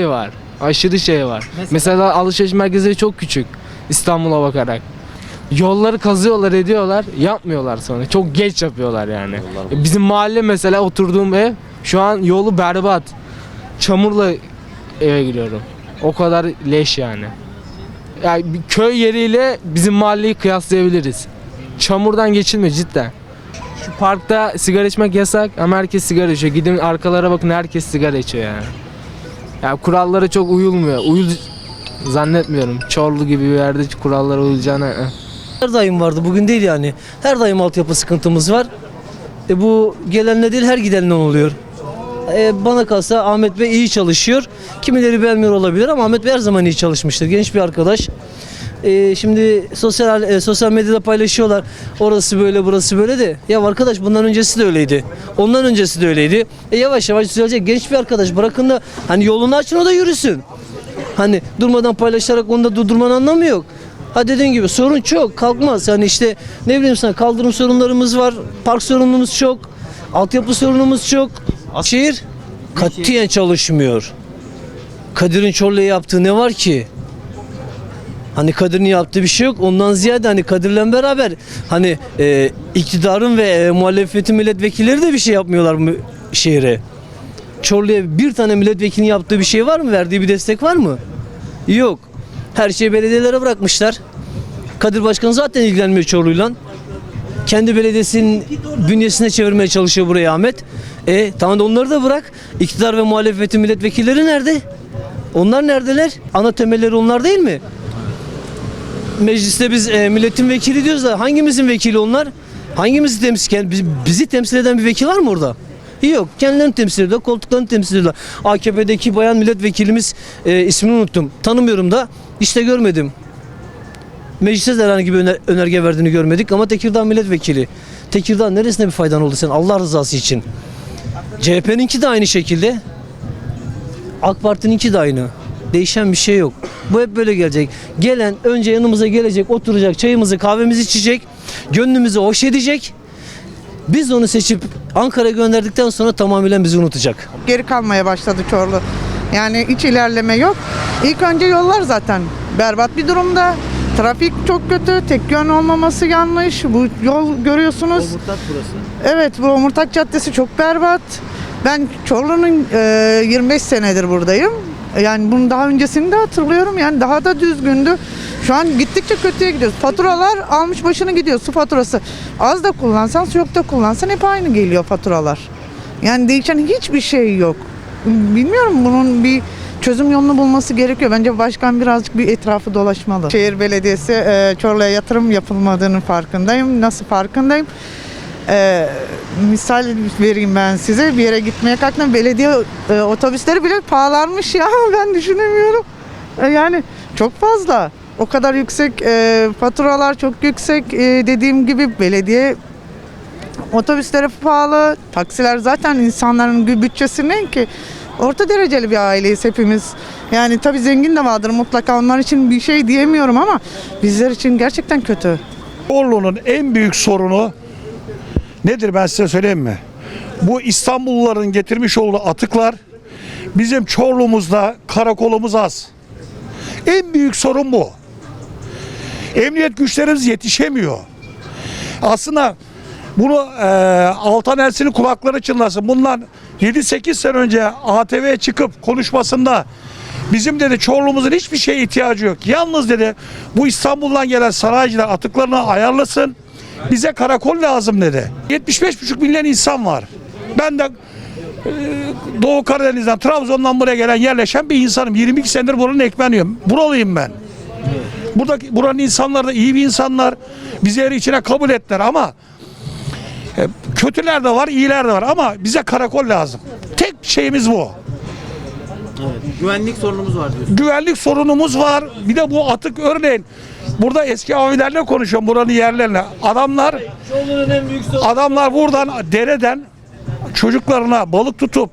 şey var. Aşırı şey var. Mesela, alışveriş merkezleri çok küçük. İstanbul'a bakarak. Yolları kazıyorlar ediyorlar. Yapmıyorlar sonra. Çok geç yapıyorlar yani. Bizim mahalle mesela oturduğum ev şu an yolu berbat. Çamurla eve giriyorum. O kadar leş yani. Yani bir köy yeriyle bizim mahalleyi kıyaslayabiliriz. Çamurdan geçilmiyor cidden. Şu parkta sigara içmek yasak ama herkes sigara içiyor. Gidin arkalara bakın herkes sigara içiyor yani. Ya kurallara çok uyulmuyor. Uyul zannetmiyorum. Çorlu gibi bir yerde kurallara uyulacağına. eh. Her daim vardı bugün değil yani. Her daim altyapı sıkıntımız var. E bu gelenle değil her gidenle oluyor. E bana kalsa Ahmet Bey iyi çalışıyor. Kimileri beğenmiyor olabilir ama Ahmet Bey her zaman iyi çalışmıştır. Genç bir arkadaş. E, şimdi sosyal e, sosyal medyada paylaşıyorlar. Orası böyle burası böyle de. Ya arkadaş bundan öncesi de öyleydi. Ondan öncesi de öyleydi. E yavaş yavaş düzelecek. Genç bir arkadaş. Bırakın da hani yolunu açın o da yürüsün. Hani durmadan paylaşarak onda durdurmanın anlamı yok. Ha dediğin gibi sorun çok kalkmaz. Yani işte ne bileyim sana kaldırım sorunlarımız var, park sorunumuz çok, altyapı sorunumuz çok. Şehir katiyen çalışmıyor. Kadir'in Çorlu'ya yaptığı ne var ki? Hani Kadir'in yaptığı bir şey yok. Ondan ziyade hani Kadir'le beraber hani e, iktidarın ve e, muhalefetin milletvekilleri de bir şey yapmıyorlar mı şehre? Çorlu'ya bir tane milletvekilinin yaptığı bir şey var mı? Verdiği bir destek var mı? Yok. Her şeyi belediyelere bırakmışlar. Kadir Başkan zaten ilgilenmiyor Çorlu'yla. Kendi belediyesinin bünyesine çevirmeye çalışıyor burayı Ahmet. E tamam da onları da bırak. İktidar ve muhalefetin milletvekilleri nerede? Onlar neredeler? Ana temelleri onlar değil mi? Mecliste biz e, milletin vekili diyoruz da hangimizin vekili onlar? Hangimizi temsil yani bizi, temsil eden bir vekil var mı orada? Yok. Kendilerini temsil ediyorlar, koltuklarını temsil ediyorlar. AKP'deki bayan milletvekilimiz e, ismini unuttum. Tanımıyorum da işte görmedim. Meclise de herhangi bir öner- önerge verdiğini görmedik ama Tekirdağ milletvekili. Tekirdağ neresine bir faydan oldu sen Allah rızası için? CHP'ninki de aynı şekilde. AK Parti'ninki de aynı. Değişen bir şey yok. Bu hep böyle gelecek. Gelen önce yanımıza gelecek, oturacak, çayımızı, kahvemizi içecek, gönlümüzü hoş edecek. Biz onu seçip Ankara'ya gönderdikten sonra tamamen bizi unutacak. geri kalmaya başladı Çorlu. Yani hiç ilerleme yok. İlk önce yollar zaten berbat bir durumda. Trafik çok kötü, tek yön olmaması yanlış. Bu yol görüyorsunuz. Evet, bu Omurtak Caddesi çok berbat. Ben Çorlu'nun e, 25 senedir buradayım. Yani bunu daha öncesini de hatırlıyorum. Yani daha da düzgündü. Şu an gittikçe kötüye gidiyoruz. Faturalar almış başını gidiyor. Su faturası. Az da kullansan, çok da kullansan hep aynı geliyor faturalar. Yani değişen hiçbir şey yok. Bilmiyorum bunun bir çözüm yolunu bulması gerekiyor. Bence başkan birazcık bir etrafı dolaşmalı. Şehir Belediyesi e, Çorlu'ya yatırım yapılmadığının farkındayım. Nasıl farkındayım? E, misal vereyim ben size. Bir yere gitmeye kalktım. Belediye e, otobüsleri bile pahalanmış ya. Ben düşünemiyorum. E, yani çok fazla. O kadar yüksek e, faturalar çok yüksek. E, dediğim gibi belediye Otobüsleri pahalı, taksiler zaten insanların bir bütçesi ne ki? Orta dereceli bir aileyiz hepimiz. Yani tabii zengin de vardır mutlaka onlar için bir şey diyemiyorum ama bizler için gerçekten kötü. Orlu'nun en büyük sorunu nedir ben size söyleyeyim mi? Bu İstanbulluların getirmiş olduğu atıklar bizim Çorlu'muzda karakolumuz az. En büyük sorun bu. Emniyet güçlerimiz yetişemiyor. Aslında bunu e, Altan Ersin'in kulakları çınlasın. Bundan 7-8 sene önce ATV'ye çıkıp konuşmasında bizim dedi Çorlu'muzun hiçbir şeye ihtiyacı yok. Yalnız dedi bu İstanbul'dan gelen sanayiciler atıklarını ayarlasın. Bize karakol lazım dedi. 75,5 milyon insan var. Ben de e, Doğu Karadeniz'den, Trabzon'dan buraya gelen yerleşen bir insanım. 22 senedir buranın ekmeğini yiyorum. Buralıyım ben. Buradaki buranın insanları da iyi bir insanlar. Bizi içine kabul ettiler ama e, kötüler de var, iyiler de var ama bize karakol lazım. Tek şeyimiz bu. Güvenlik sorunumuz var diyorsun. Güvenlik sorunumuz var. Bir de bu atık örneğin burada eski abilerle konuşuyorum buranın yerlerine. Adamlar adamlar buradan dereden çocuklarına balık tutup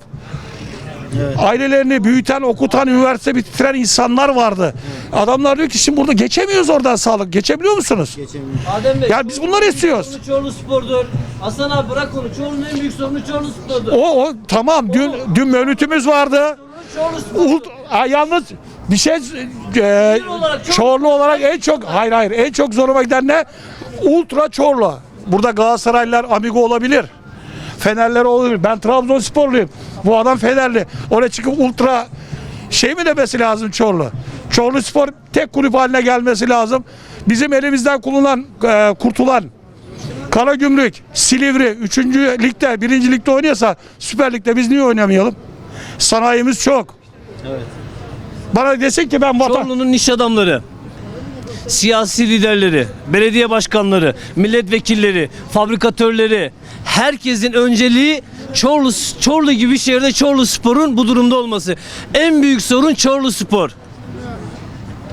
ailelerini büyüten, okutan, üniversite bitiren insanlar vardı. Adamlar diyor ki şimdi burada geçemiyoruz oradan sağlık. Geçebiliyor musunuz? Adem Bey. Ya biz bunları istiyoruz. Çorlu, Çorlu spordur. Hasan abi bırak onu. Çorlu'nun en büyük sorunu Çorlu spordur. O, o tamam dün dün mevlütümüz vardı. Ult, ha, yalnız bir şey e, olarak çok- Çorlu olarak en çok hayır hayır en çok zoruma giden ne? Ultra Çorlu. Burada Galatasaraylılar amigo olabilir. Fenerler olabilir. Ben Trabzonsporluyum. Bu adam Fenerli. Oraya çıkıp ultra şey mi demesi lazım Çorlu? Çorlu Spor tek kulüp haline gelmesi lazım. Bizim elimizden kullanılan, e, kurtulan Karagümrük, Silivri 3. ligde, 1. ligde oynuyorsa Süper Lig'de biz niye oynamayalım? Sanayimiz çok. Bana desin ki ben vatan... Çorlu'nun iş adamları, siyasi liderleri, belediye başkanları, milletvekilleri, fabrikatörleri, herkesin önceliği Çorlu, Çorlu gibi bir şehirde Çorlu Spor'un bu durumda olması. En büyük sorun Çorlu Spor.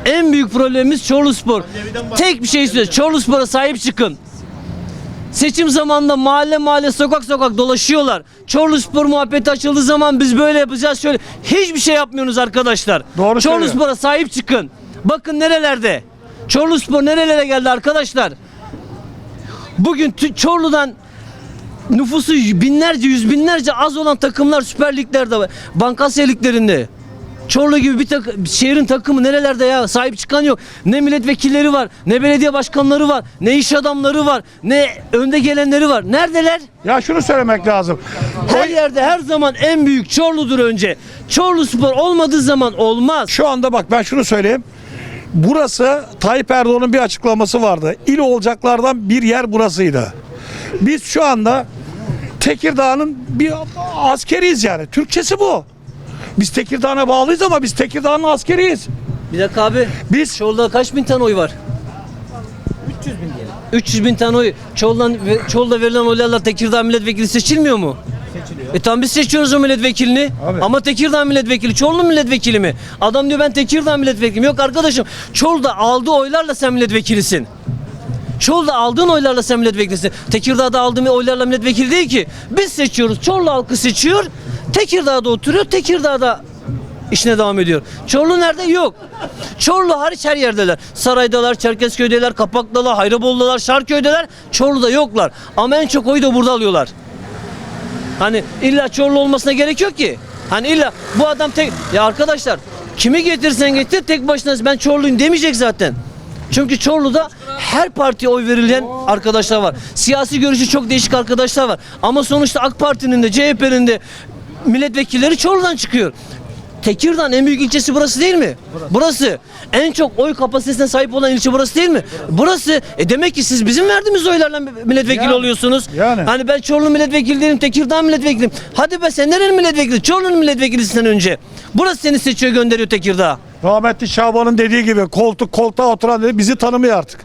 En büyük problemimiz Çorlu Spor. Tek bir şey istiyoruz. Çorlu Spor'a sahip çıkın. Seçim zamanında mahalle mahalle sokak sokak dolaşıyorlar. Çorlu Spor muhabbeti açıldığı zaman biz böyle yapacağız şöyle. Hiçbir şey yapmıyorsunuz arkadaşlar. Doğru Çorlu söylüyor. Spor'a sahip çıkın. Bakın nerelerde. Çorlu Spor nerelere geldi arkadaşlar. Bugün Çorlu'dan nüfusu binlerce yüz binlerce az olan takımlar Süper Liglerde. Bankasya liglerinde. Çorlu gibi bir tak şehrin takımı nerelerde ya sahip çıkan yok. Ne milletvekilleri var, ne belediye başkanları var, ne iş adamları var, ne önde gelenleri var. Neredeler? Ya şunu söylemek lazım. Her yerde her zaman en büyük Çorlu'dur önce. Çorlu Spor olmadığı zaman olmaz. Şu anda bak ben şunu söyleyeyim. Burası Tayyip Erdoğan'ın bir açıklaması vardı. İl olacaklardan bir yer burasıydı. Biz şu anda Tekirdağ'ın bir askeriyiz yani. Türkçesi bu. Biz Tekirdağ'a bağlıyız ama biz Tekirdağ'ın askeriyiz. Bir dakika abi. Biz Çorlu'da kaç bin tane oy var? 300 bin diyelim. 300 bin tane oy. Çorlu'dan, Çorlu'da verilen oylarla Tekirdağ milletvekili seçilmiyor mu? Seçiliyor. E tamam biz seçiyoruz o milletvekilini. Abi. Ama Tekirdağ milletvekili, Çorlu milletvekili mi? Adam diyor ben Tekirdağ milletvekiliyim. Yok arkadaşım Çorlu'da aldığı oylarla sen milletvekilisin. Çorlu'da aldığın oylarla sen milletvekilisin. Tekirdağ'da aldığım oylarla milletvekili değil ki. Biz seçiyoruz. Çorlu halkı seçiyor. Tekirdağ'da oturuyor. Tekirdağ'da işine devam ediyor. Çorlu nerede? Yok. Çorlu hariç her yerdeler. Saraydalar, Çerkezköy'deler, Kapak'talar, Hayrabolu'dalar, Şarköy'deler. Çorlu'da yoklar. Ama en çok oyu da burada alıyorlar. Hani illa Çorlu olmasına gerek yok ki. Hani illa bu adam tek... Ya arkadaşlar kimi getirsen getir tek başına ben Çorluyum demeyecek zaten. Çünkü Çorlu'da her partiye oy verilen arkadaşlar var. Siyasi görüşü çok değişik arkadaşlar var. Ama sonuçta AK Parti'nin de CHP'nin de milletvekilleri Çorlu'dan çıkıyor. Tekirdağ'ın en büyük ilçesi burası değil mi? Burası. En çok oy kapasitesine sahip olan ilçe burası değil mi? Burası. E demek ki siz bizim verdiğimiz oylarla milletvekili Yani, oluyorsunuz. yani. Hani ben Çorlu milletvekili değilim, Tekirdağ milletvekiliyim. Hadi be sen nerenin milletvekili? Çorlu'nun milletvekilisinden önce. Burası seni seçiyor gönderiyor Tekirdağ. rahmetli Şaban'ın dediği gibi koltuk koltuğa oturan dedi bizi tanımıyor artık.